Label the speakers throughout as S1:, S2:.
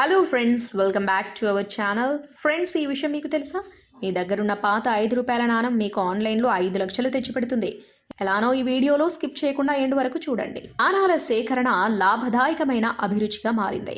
S1: Hello friends welcome back to our channel friends ఈ విషయం మీకు తెలుసా? మీ దగ్గరున్న పాత ఐదు రూపాయల నాణం మీకు ఆన్లైన్లో ఐదు లక్షలు తెచ్చిపెడుతుంది. ఎలానో ఈ వీడియోలో స్కిప్ చేయకుండా ఎండు వరకు చూడండి. నాణాల సేకరణ లాభదాయకమైన అభిరుచిగా మారింది.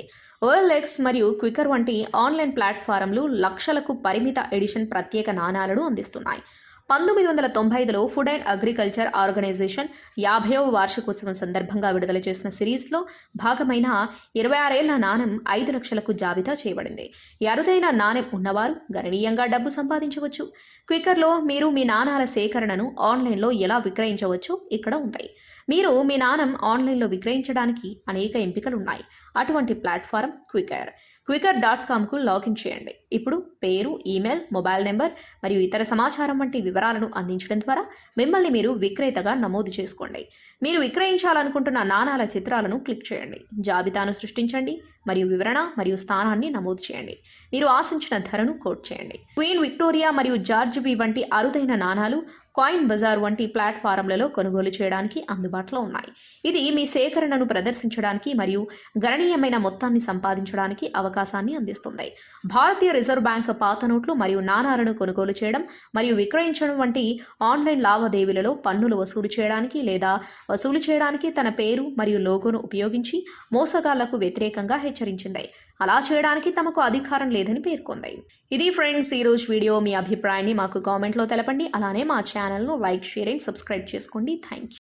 S1: ఓఎల్ఎక్స్ మరియు క్వికర్ వంటి ఆన్లైన్ ప్లాట్ఫారంలు లక్షలకు పరిమిత ఎడిషన్ ప్రత్యేక నాణాలను అందిస్తున్నాయి. పంతొమ్మిది వందల తొంభై ఐదులో ఫుడ్ అండ్ అగ్రికల్చర్ ఆర్గనైజేషన్ యాభైవ వార్షికోత్సవం సందర్భంగా విడుదల చేసిన సిరీస్లో భాగమైన ఇరవై ఆరేళ్ళ నాణెం ఐదు లక్షలకు జాబితా చేయబడింది. ఈ అరుదైన నాణెం ఉన్నవారు గణనీయంగా డబ్బు సంపాదించవచ్చు. క్విక్కర్లో మీరు మీ నాణాల సేకరణను ఆన్లైన్లో ఎలా విక్రయించవచ్చో ఇక్కడ ఉంటాయి. మీరు మీ నాణం ఆన్లైన్లో విక్రయించడానికి అనేక ఎంపికలు ఉన్నాయి అటువంటి ప్లాట్ఫారం క్వికర్ ట్విట్టర్ డాట్ కామ్కు లాగిన్ చేయండి. ఇప్పుడు పేరు ఈమెయిల్ మొబైల్ నెంబర్ మరియు ఇతర సమాచారం వంటి వివరాలను అందించడం ద్వారా మిమ్మల్ని మీరు విక్రేతగా నమోదు చేసుకోండి. మీరు విక్రయించాలనుకుంటున్న నాణాల చిత్రాలను క్లిక్ చేయండి. జాబితాను సృష్టించండి మరియు వివరణ మరియు స్థానాన్ని నమోదు చేయండి. మీరు ఆశించిన ధరను కోట్ చేయండి. క్వీన్ విక్టోరియా మరియు జార్జ్ వి వంటి అరుదైన నాణాలు కాయిన్ బజార్ వంటి ప్లాట్ఫారంలలో కొనుగోలు చేయడానికి అందుబాటులో ఉన్నాయి. ఇది మీ సేకరణను ప్రదర్శించడానికి మరియు గణనీయమైన మొత్తాన్ని సంపాదించడానికి అవకాశాన్ని అందిస్తుంది. భారతీయ రిజర్వ్ బ్యాంక్ పాత నోట్లు మరియు నాణాలను కొనుగోలు చేయడం మరియు విక్రయించడం వంటి ఆన్లైన్ లావాదేవీలలో పన్నులు వసూలు చేయడానికి లేదా వసూలు చేయడానికి తన పేరు మరియు లోగోను ఉపయోగించి మోసగాళ్ళకు వ్యతిరేకంగా హెచ్చరించింది. అలా చేయడానికి తమకు అధికారం లేదని పేర్కొంది. ఇది ఫ్రెండ్స్ ఈరోజు వీడియో మీ అభిప్రాయాన్ని మాకు కామెంట్లో తెలపండి. అలానే మా ఛానల్ను లైక్ షేర్ అండ్ సబ్స్క్రైబ్ చేసుకోండి. Thank you.